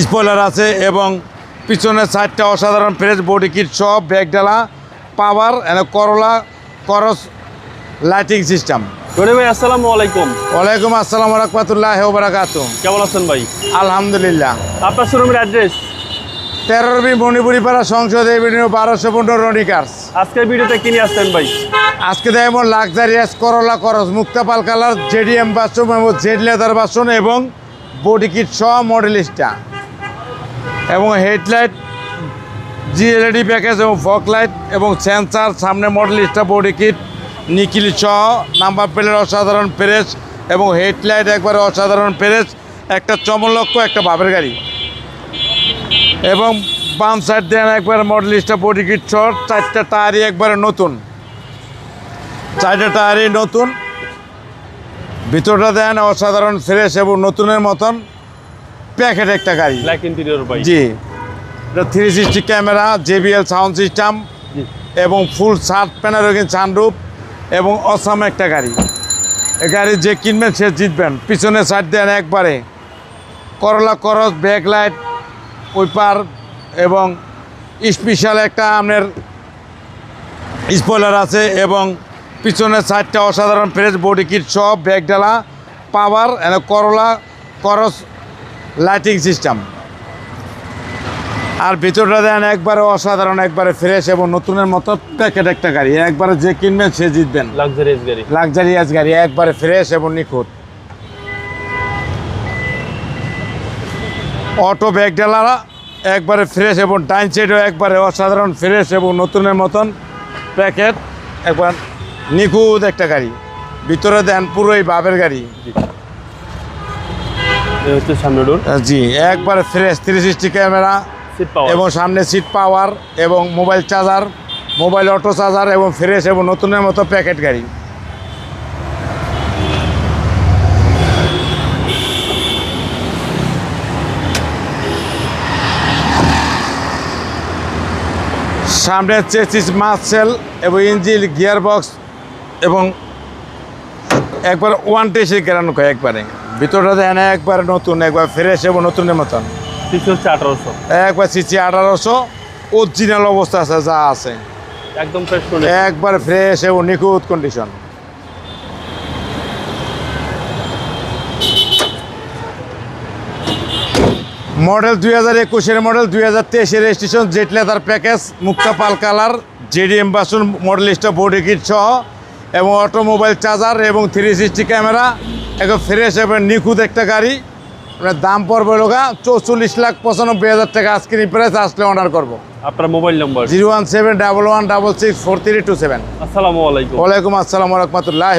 Spoiler আছে এবং পিছনে চারটা অসাধারণ ফ্রেশ বডি কিট সব ব্যাগ ডালা পাওয়ার করলা করস লাইটিং সিস্টেম রনি ভাই আসসালামু আলাইকুম। ওয়ালাইকুম আসসালাম রহমতুল্লাহ বারাকাত কেমন আছেন ভাই? আলহামদুলিল্লাহ। আপনার শোরুমের অ্যাড্রেস? তেরোরবি মণিপুরি পাড়া সংসদ এভিনিউ বারোশো পনেরো রনিকার্স আজকের ভিডিওতে কিনে আসছেন ভাই? আজকে দেখব লাক্সারিয়াস করলা করস মুক্তাপাল কালার জেডিএম বাসন এবং জেড লেদার বাসন এবং বডি কিট সহ মডেলিস্টা এবং হেডলাইট জিএলইডি প্যাকেজ এবং ফক লাইট এবং সেন্সার সামনে মডেলিস্টা বডি কিট নিকিল সহ নাম্বার প্লেট অসাধারণ প্রেস এবং হেডলাইট একবারে অসাধারণ প্রেস একটা চমলক্ষ একটা বাপের গাড়ি। এবং বাম সাইড দেন একবারে মডেলিস্টা বডি কিট শর্ট চারটা টায়ারই একবারে নতুন। চারটা টায়ারই নতুন। ভিতরটা দেন অসাধারণ ফ্রেশ এবং নতুনের মতন। প্যাকেট একটা গাড়ি। ব্ল্যাক ইন্টেরিয়র ভাই জি। এটা three sixty camera JBL sound system এবং ফুল শার্ট প্যানারোগিন সানরুপ এবং অসাম একটা গাড়ি। এ গাড়ি যে কিনবেন সে জিতবেন। পিছনে সাইড দেন একবারে। করলা করস ব্যাক লাইট উইপার এবং স্পেশাল একটা আপনার স্পয়লার আছে এবং পিছনে সাইডটা অসাধারণ ফ্রেশ বডি কিট সব ব্যাগ ডালা পাওয়ার করলা করস লাইটিং সিস্টেম। আর ভিতরটা দেন একবারে অসাধারণ একবারে ফ্রেশ এবং নতুনের মতো প্যাকেট একটা গাড়ি। একবারে যে কিনবেন সে জিতবেন। লাক্সারিয়াস গাড়ি। লাক্সারিয়াস গাড়ি একবারে ফ্রেশ এবং নিখুঁত। অটো ব্যাগ ডালারা একবারে ফ্রেশ এবং ডাইন সাইডও একবারে অসাধারণ ফ্রেশ এবং নতুনের মতন প্যাকেট একবার নিখুঁত একটা গাড়ি। ভিতরে দেন পুরোই বাবের গাড়ি। হচ্ছে সামনে ডোর আহ, জি একবারে ফ্রেশ থ্রি সিক্সটি ক্যামেরা এবং সামনে সিট পাওয়ার এবং mobile charger mobile auto charger এবং ফ্রেশ এবং নতুনের মতো প্যাকেট গাড়ি। সামনে চেসিস মাসেল এবং ইঞ্জিল গিয়ার বক্স এবং একবার ওয়ান টেসে কেরানো কয় একবারে। ভিতরটা দেন একবারে নতুন একবার ফ্রেশ এবং নতুনের মতন। হচ্ছে আঠারোশো। একবার সিসি আঠারোশো অরিজিনাল অবস্থা আছে যা আছে। একদম ফ্রেশ একবার ফ্রেশ এবং নিখুঁত কন্ডিশন মডেল দুই হাজার একুশের মডেল দুই হাজার তেইশের রেজিস্ট্রেশন জেট লেদার প্যাকেজ মুক্তা পাল কালার জেডিএম বাসন মডেলিস্টা বডি কিট সহ এবং অটোমোবাইল চার্জার এবং থ্রি সিক্সটি ক্যামেরা একদম ফ্রেশ এবং নিখুঁত একটা গাড়ি। আপনার দাম পড়বে লোকা চৌচল্লিশ লাখ পঁচানব্বই হাজার টাকা। আজকের প্রাইস আসলে অর্ডার করব। আপনার mobile number zero one seven double one double six four three two seven. আসসালামু আলাইকুম। ওয়ালাইকুম আসসালাম রহমতুল্লাহ